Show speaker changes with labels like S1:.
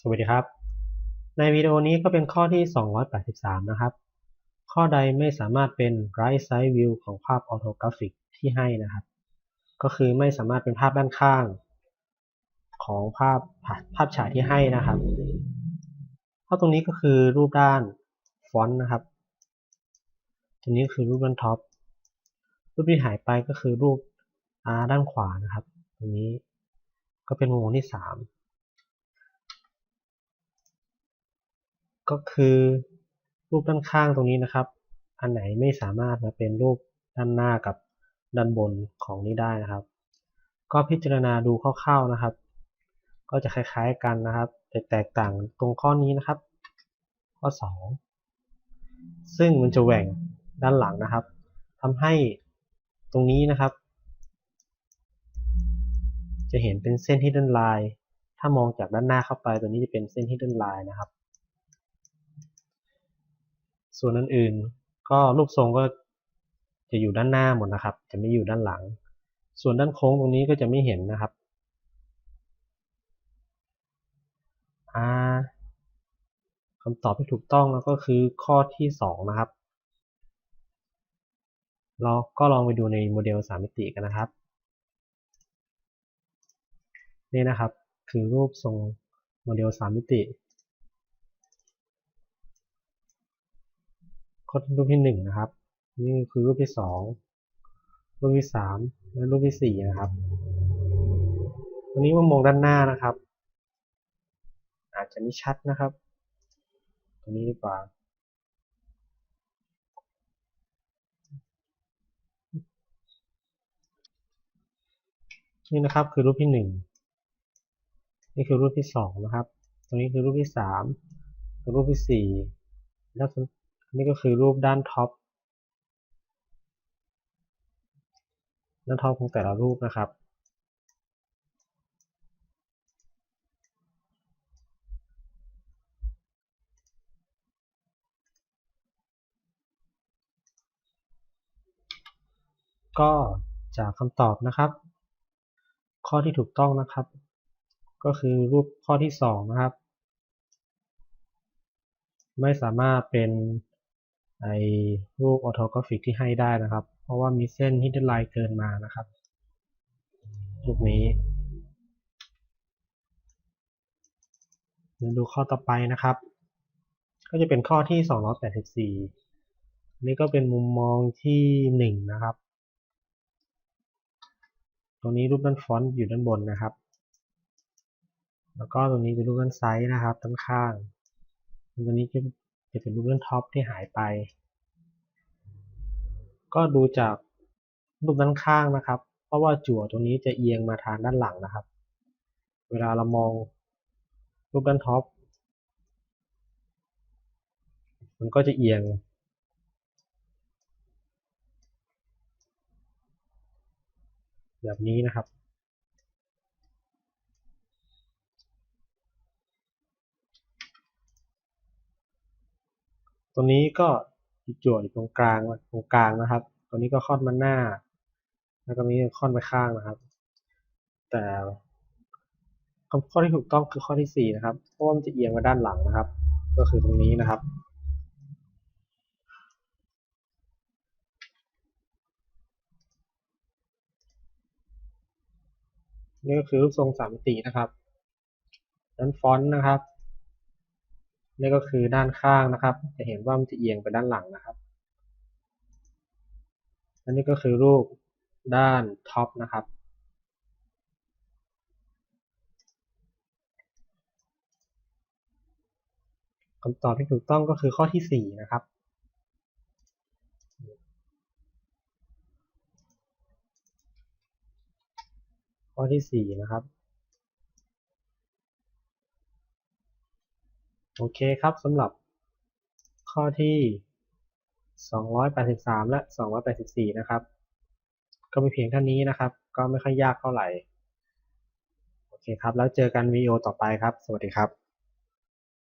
S1: สวัสดีครับ ในวิดีโอนี้ก็เป็นข้อที่ 283 นะครับ ข้อใดไม่สามารถเป็น right side view ของภาพออโทกราฟิกที่ให้นะครับ ก็คือไม่สามารถเป็นภาพด้านข้าง ของภาพภาพฉายที่ให้นะครับภาพตรงนี้ก็คือรูปด้านฟอนต์นะครับ ตรงนี้คือรูปด้านท็อป รูปที่หายไปก็คือรูปด้านขวานะครับ ตรงนี้ก็เป็นวงที่ 3 ก็คือรูปด้านข้างตรงนี้นะครับ อันไหนไม่สามารถมาเป็นรูปด้านหน้ากับด้านบนของนี้ได้นะครับ ก็พิจารณาดูคร่าวๆนะครับ ก็จะคล้ายๆกันนะครับ แต่แตกต่างตรงข้อนี้นะครับ ข้อ 2 ซึ่งมันจะแหว่งด้านหลังนะครับทำให้ตรงนี้นะครับ จะเห็นเป็นเส้นที่ด้านลาย ถ้ามองจากด้านหน้าเข้าไปตัวนี้จะเป็นเส้นที่ด้านลายนะครับ ส่วนอื่นๆก็รูปทรงก็จะอยู่ด้านหน้าหมดนะครับ จะไม่อยู่ด้านหลัง ส่วนด้านโค้งตรงนี้ก็จะไม่เห็นนะครับคำตอบที่ถูกต้องแล้วก็คือข้อที่ 2 นะครับ เราก็ลองไปดูในโมเดล3มิติกันนะครับ นี่นะครับคือรูปทรงโมเดล3มิติ ข้อรูปที่หนึ่งนะครับ นี่คือรูปที่สองรูปที่สามและรูปที่สี่นะครับวันนี้มามองด้านหน้านะครับ อาจจะไม่ชัดนะครับ ตรงนี้ดีกว่านี่นะครับคือรูปที่หนึ่งนี่คือรูปที่สองนะครับ ตรงนี้คือรูปที่สามรูปที่สี่แล้ว นี่ก็คือรูปด้านท็อปด้านท็อปของแต่ละรูปนะครับ ก็จากคำตอบนะครับ ข้อที่ถูกต้องนะครับ ก็คือรูปข้อที่ 2 นะครับ ไม่สามารถเป็น ไอรูปออโทกราฟิกที่ให้ได้นะครับ เพราะว่ามีเส้นฮิดเดนไลน์เกินมานะครับรูปนี้มาดูข้อต่อไปนะครับ ก็จะเป็นข้อที่ 284 นี่ก็เป็นมุมมองที่ 1 นะครับ ตรงนี้รูปด้านฟอนต์อยู่ด้านบนนะครับ แล้วก็ตรงนี้เป็นรูปด้านไซส์นะครับด้านข้าง ตรงนี้จะ จะเป็นรูปด้านท็อปที่หายไป ก็ดูจากรูปด้านข้างนะครับ เพราะว่าจั่วตรงนี้จะเอียงมาทางด้านหลังนะครับ เวลาเรามองรูปด้านท็อปมันก็จะเอียง แบบนี้นะครับ ตัวนี้ก็จั่วอยู่ตรงกลางตรงกลางนะครับ ตัวนี้ก็ค่อนมาหน้า แล้วก็นี้ค่อนไปข้างนะครับ แต่ข้อที่ถูกต้องคือข้อที่ 4 นะครับ เพราะว่ามันจะเอียงมาด้านหลังนะครับ ก็คือตรงนี้นะครับนี่ก็คือรูปทรงสามมิตินะครับด้นฟอนต์นะครับ นี่ก็คือด้านข้างนะครับ จะเห็นว่ามันจะเอียงไปด้านหลังนะครับอันนี้ก็คือรูปด้านท็อปนะครับ คำตอบที่ถูกต้องก็คือข้อที่ 4 นะครับ ข้อที่ 4 นะครับ โอเคครับสำหรับข้อที่ 283 และ 284 นะครับ ก็มีเพียงเท่านี้นะครับ ก็ไม่ค่อยยากเท่าไหร่ โอเคครับ แล้วเจอกันวีดีโอต่อไปครับ สวัสดีครับ